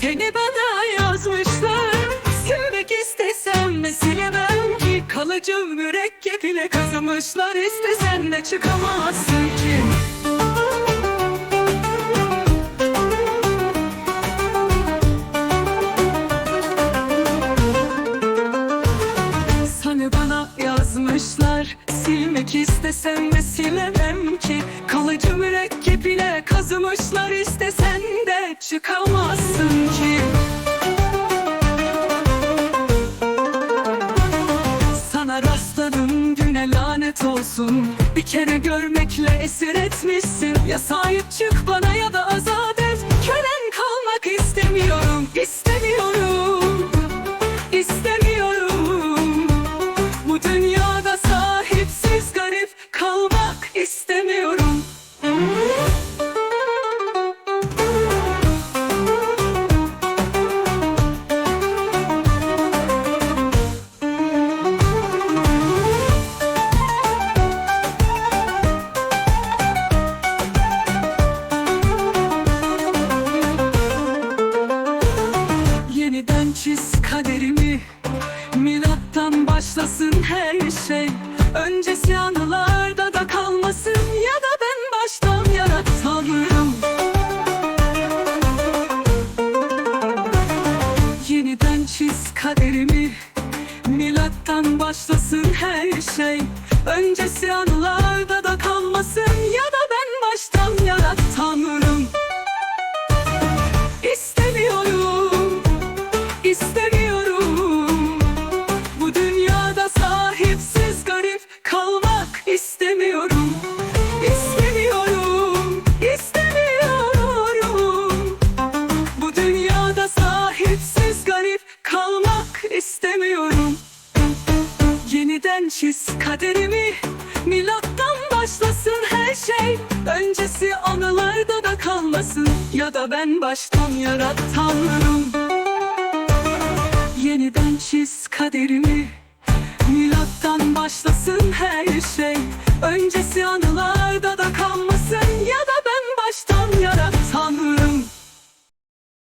Seni bana yazmışlar. Silmek istesem de silemem ki. Kalıcı mürekkep ile kazımışlar. İstesen de çıkamazsın ki. Sana bana yazmışlar. Silmek istesem de silemem ki. Kalıcı mürekkep ile kazımışlar. İstesen de çıkamazsın güne lanet olsun. Bir kere görmekle esir etmişsin. Ya sahip çık bana ya da azat et. Kölen kalmak istemiyorum İstemiyorum başlasın her şey. Öncesi anılarda da kalmasın Ya da ben baştan yarat Tanrım Yeniden çiz kaderimi. Milattan başlasın her şey. Öncesi anılarda kalmak istemiyorum. İstemiyorum, istemiyorum. Bu dünyada sahipsiz garip kalmak istemiyorum. Yeniden çiz kaderimi Milattan başlasın her şey. Öncesi anılarda da kalmasın Ya da ben baştan yarat Yeniden çiz kaderimi her şey. Öncesi anılarda da